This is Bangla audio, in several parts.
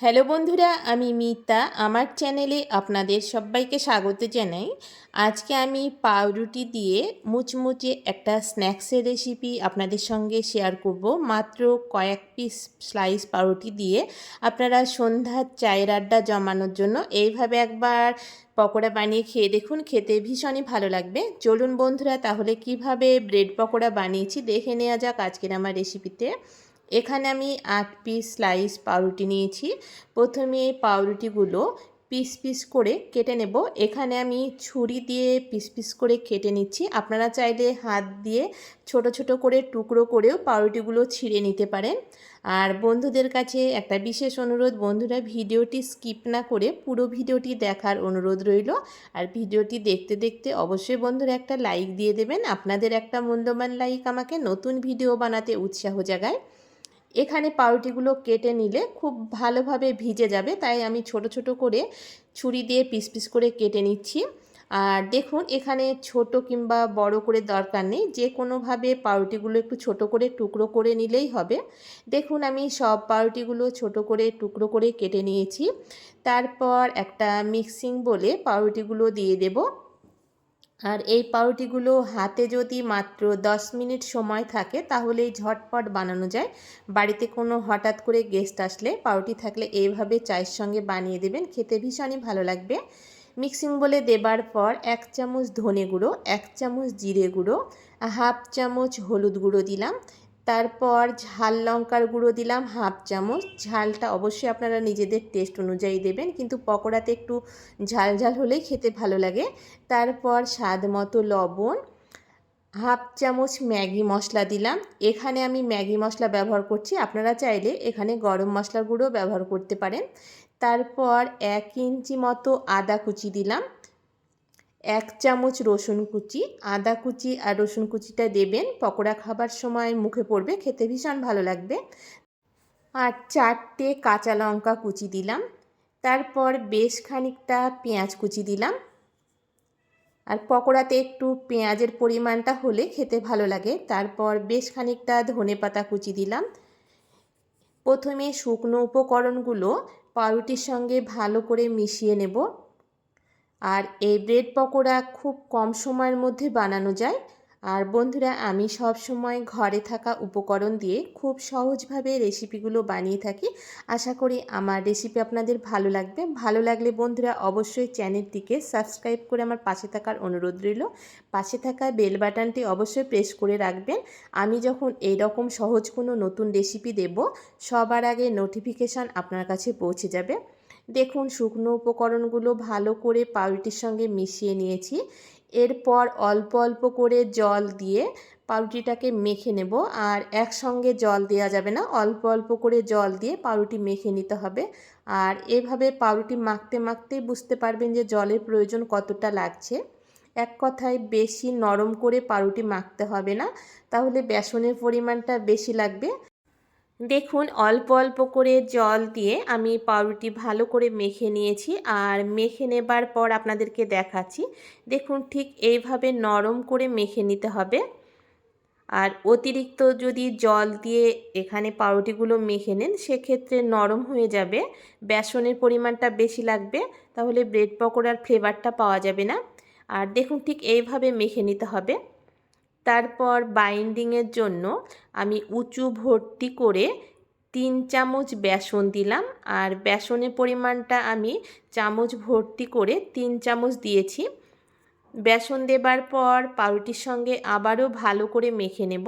হ্যালো বন্ধুরা, আমি মিতা। আমার চ্যানেলে আপনাদের সবাইকে স্বাগত জানাই। আজকে আমি পাউরুটি দিয়ে মুচমুচে একটা স্ন্যাক্সের রেসিপি আপনাদের সঙ্গে শেয়ার করব। মাত্র কয়েক পিস স্লাইস পাউরুটি দিয়ে আপনারা সন্ধ্যার চায়ের আড্ডা জমানোর জন্য এইভাবে একবার পকোড়া বানিয়ে খেয়ে দেখুন, খেতে ভীষণই ভালো লাগবে। চলুন বন্ধুরা, তাহলে কীভাবে ব্রেড পকোড়া বানিয়েছি দেখে নেওয়া যাক আজকের আমার রেসিপিতে। এখানে আমি আট পিস স্লাইস পাউরুটি নিয়েছি। প্রথমে এই পাউরুটিগুলো পিস পিস করে কেটে নেব। এখানে আমি ছুরি দিয়ে পিস পিস করে কেটে নিচ্ছি। আপনারা চাইলে হাত দিয়ে ছোট ছোট করে টুকরো করেও পাউরুটিগুলো ছিঁড়ে নিতে পারেন। আর বন্ধুদের কাছে একটা বিশেষ অনুরোধ, বন্ধুরা ভিডিওটি স্কিপ না করে পুরো ভিডিওটি দেখার অনুরোধ রইল। আর ভিডিওটি দেখতে দেখতে অবশ্যই বন্ধুরা একটা লাইক দিয়ে দেবেন। আপনাদের একটা মূল্যবান লাইক আমাকে নতুন ভিডিও বানাতে উৎসাহ জাগায়। এখানে পাউরুটিগুলো কেটে নিলে খুব ভালোভাবে ভিজে যাবে, তাই আমি ছোট ছোট করে ছুরি দিয়ে পিস পিস করে কেটে নিচ্ছি। আর দেখুন, এখানে ছোট কিংবা বড় করে দরকার নেই, যে কোনোভাবে পাউরুটিগুলো একটু ছোট করে টুকরো করে নিলেই হবে। দেখুন, আমি সব পাউরুটিগুলো ছোট করে টুকরো করে কেটে নিয়েছি। তারপর একটা মিক্সিং বলে পাউরুটিগুলো দিয়ে দেবো। আর এই পাউরুটিগুলো হাতে যদি মাত্র 10 মিনিট সময় থাকে, তাহলেই ঝটপট বানানো যায়। বাড়িতে কোনো হঠাৎ করে গেস্ট আসলে পাউরুটি থাকলে এইভাবে চায়ের সঙ্গে বানিয়ে দেবেন, খেতে ভীষণই ভালো লাগবে। মিক্সিং বলে দেবার পর এক চামচ ধনে গুঁড়ো, এক চামচ জিরে গুঁড়ো, হাফ চামচ হলুদ গুঁড়ো দিলাম। তারপর ঝাল লঙ্কার গুঁড়ো দিলাম হাফ চামচ। ঝালটা অবশ্যই আপনারা নিজেদের টেস্ট অনুযায়ী দেবেন, কিন্তু পকোড়াতে একটু ঝাল ঝাল হলেই খেতে ভালো লাগে। তারপর স্বাদ মতো লবণ, হাফ চামচ ম্যাগি মশলা দিলাম। এখানে আমি ম্যাগি মশলা ব্যবহার করছি, আপনারা চাইলে এখানে গরম মশলার গুঁড়ো ব্যবহার করতে পারেন। তারপর এক ইঞ্চি মতো আদা কুচি দিলাম। এক চামচ রসুন কুচি, আদা কুচি আর রসুন কুচিটা দেবেন। পকোড়া খাবার সময় মুখে পড়বে, খেতে ভীষণ ভালো লাগবে। আর চারটে কাঁচা লঙ্কা কুচি দিলাম। তারপর বেশ খানিকটা পেঁয়াজ কুচি দিলাম। আর পকোড়াতে একটু পেঁয়াজের পরিমাণটা হলে খেতে ভালো লাগে। তারপর বেশ খানিকটা ধনে পাতা কুচি দিলাম। প্রথমে শুকনো উপকরণগুলো পাউরুটির সঙ্গে ভালো করে মিশিয়ে নেব। আর এই ব্রেড পকোড়া খুব কম সময়ের মধ্যে বানানো যায়। আর বন্ধুরা, আমি সব সময় ঘরে থাকা উপকরণ দিয়ে খুব সহজভাবে রেসিপিগুলো বানিয়ে থাকি। আশা করি আমার রেসিপি আপনাদের ভালো লাগবে। ভালো লাগলে বন্ধুরা, অবশ্যই চ্যানেলটিকে সাবস্ক্রাইব করে আমার পাশে থাকার অনুরোধ রইল। পাশে থাকা বেল বাটনটি অবশ্যই প্রেস করে রাখবেন। আমি যখন এই রকম সহজ কোনো নতুন রেসিপি দেব, সবার আগে নোটিফিকেশান আপনার কাছে পৌঁছে যাবে। দেখুন, শুকনো উপকরণগুলো ভালো করে পাউরুটির সঙ্গে মিশিয়ে নিয়েছি। এরপর অল্প অল্প করে জল দিয়ে পাউরুটিটাকে মেখে নেব। আর একসঙ্গে জল দেওয়া যাবে না, অল্প অল্প করে জল দিয়ে পাউরুটি মেখে নিতে হবে। আর এভাবে পাউরুটি মাখতে মাখতেই বুঝতে পারবেন যে জলের প্রয়োজন কতটা লাগছে। এক কথায়, বেশি নরম করে পাউরুটি মাখতে হবে না। তাহলে বেসনের পরিমাণটা বেশি লাগবে। দেখুন, অল্প অল্প করে জল দিয়ে আমি পাউরুটি ভালো করে মেখে নিয়েছি আর মেখে নেবার পর আপনাদেরকে দেখাচ্ছি। দেখুন, ঠিক এইভাবে নরম করে মেখে নিতে হবে। আর অতিরিক্ত যদি জল দিয়ে এখানে পাউরুটিগুলো মেখে নেন, সেক্ষেত্রে নরম হয়ে যাবে, বেসনের পরিমাণটা বেশি লাগবে, তাহলে ব্রেড পকোড়ার ফ্লেভারটা পাওয়া যাবে না। আর দেখুন, ঠিক এইভাবে মেখে নিতে হবে। তারপর বাইন্ডিংয়ের জন্য আমি উঁচু ভর্তি করে তিন চামচ বেসন দিলাম। আর বেসনের পরিমাণটা আমি চামচ ভর্তি করে তিন চামচ দিয়েছি। বেসন দেবার পর পাউরুটির সঙ্গে আবারও ভালো করে মেখে নেব।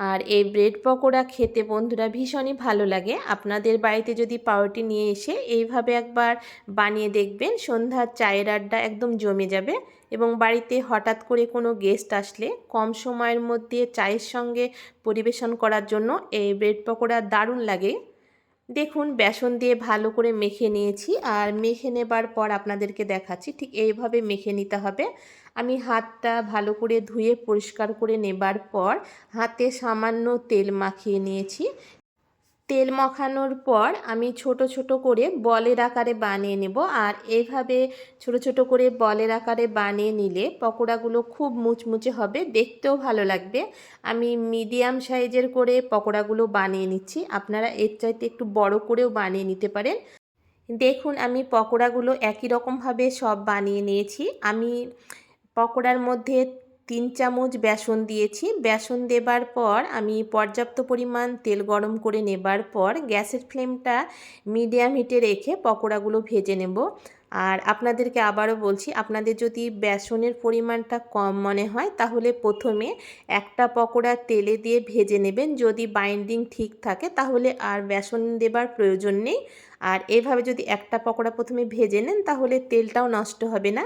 আর এই ব্রেড পকোড়া খেতে বন্ধুরা ভীষণই ভালো লাগে। আপনাদের বাড়িতে যদি পাউরুটি নিয়ে এসে এইভাবে একবার বানিয়ে দেখবেন, সন্ধ্যার চায়ের আড্ডা একদম জমে যাবে। এবং বাড়িতে হঠাৎ করে কোনো গেস্ট আসলে কম সময়ের মধ্যে চায়ের সঙ্গে পরিবেশন করার জন্য এই ব্রেড পকোড়া দারুণ লাগে। দেখুন, বেসন দিয়ে ভালো করে মেখে নিয়েছি আর মেখে নেবার পর আপনাদেরকে দেখাচ্ছি ঠিক এইভাবে মেখে নিতে হবে। আমি হাতটা ভালো করে ধুয়ে পরিষ্কার করে নেবার পর হাতে সামান্য তেল মাখিয়ে নিয়েছি। তেল মাখানোর পর আমি ছোট ছোট করে বলের আকারে বানিয়ে নেব। আর এইভাবে ছোট ছোট করে বলের আকারে বানিয়ে নিলে পকোড়াগুলো খুব মুচমুচে হবে, দেখতেও ভালো লাগবে। আমি মিডিয়াম সাইজের করে পকোড়াগুলো বানিয়ে নিচ্ছি। আপনারা এর চাইতে একটু বড় করেও বানিয়ে নিতে পারেন। দেখুন, আমি পকোড়াগুলো একই রকমভাবে সব বানিয়ে নিয়েছি। আমি পকোড়ার মধ্যে তিন চামচ বেসন দিয়েছি। বেসন দেবার পর আমি পর্যাপ্ত পরিমাণ তেল গরম করে নেবার পর গ্যাসের ফ্লেমটা মিডিয়াম হিটে রেখে পকোড়াগুলো ভেজে নেব। আর আপনাদেরকে আবারও বলছি, আপনাদের যদি বেসনের পরিমাণটা কম মনে হয়, তাহলে প্রথমে একটা পকোড়া তেলে দিয়ে ভেজে নেবেন। যদি বাইন্ডিং ঠিক থাকে, তাহলে আর বেসন দেবার প্রয়োজন নেই। আর এভাবে যদি একটা পকোড়া প্রথমে ভেজে নেন, তাহলে তেলটাও নষ্ট হবে না।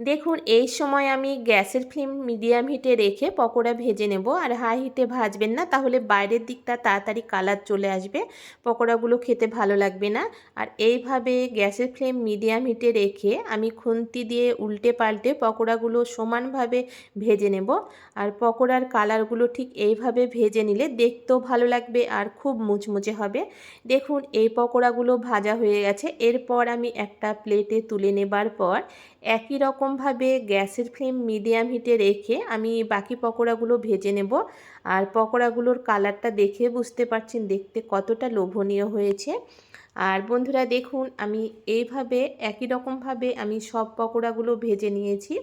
দেখুন, এই সময় আমি গ্যাসের ফ্লেম মিডিয়াম হিটে রেখে পকোড়া ভেজে নেব। আর হাই হিটে ভাজবেন না, তাহলে বাইরের দিকটা তাড়াতাড়ি কালার চলে আসবে। পকোড়াগুলো খেতে ভালো লাগবে না। আর এইভাবে গ্যাসের ফ্লেম মিডিয়াম হিটে রেখে আমি খুন্তি দিয়ে উল্টে পাল্টে পকোড়াগুলো সমানভাবে ভেজে নেব। আর পকোড়ার কালারগুলো ঠিক এইভাবে ভেজে নিলে দেখতেও ভালো লাগবে আর খুব মুচমুচে হবে। দেখুন, এই পকোড়াগুলো ভাজা হয়ে গেছে। এরপর আমি একটা প্লেটে তুলে নেবার পর একই রকমভাবে গ্যাসের ফ্লেম মিডিয়াম হিটে রেখে আমি বাকি পকোড়াগুলো ভেজে নেব। আর পকোড়াগুলোর কালারটা দেখে বুঝতে পারছেন দেখতে কতটা লোভনীয় হয়েছে। আর বন্ধুরা দেখুন, আমি এইভাবে একই রকমভাবে আমি সব পকোড়াগুলো ভেজে নিয়েছি।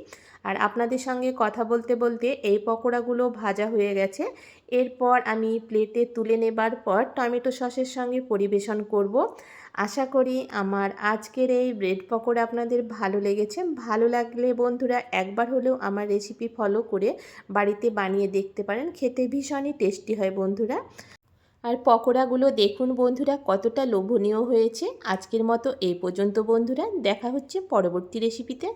আর আপনাদের সঙ্গে কথা বলতে বলতে এই পকোড়াগুলো ভাজা হয়ে গেছে। এরপর আমি প্লেটে তুলে নেবার পর টমেটো সসের সঙ্গে পরিবেশন করব। আশা করি আমার আজকের এই ব্রেড পকোড়া আপনাদের ভালো লেগেছে। ভালো লাগলে বন্ধুরা একবার হলেও আমার রেসিপি ফলো করে বাড়িতে বানিয়ে দেখতে পারেন। খেতে ভীষণই টেস্টি হয় বন্ধুরা। আর পকোড়াগুলো দেখুন বন্ধুরা, কতটা লোভনীয় হয়েছে। আজকের মতো এই পর্যন্ত বন্ধুরা। দেখা হচ্ছে পরবর্তী রেসিপিতে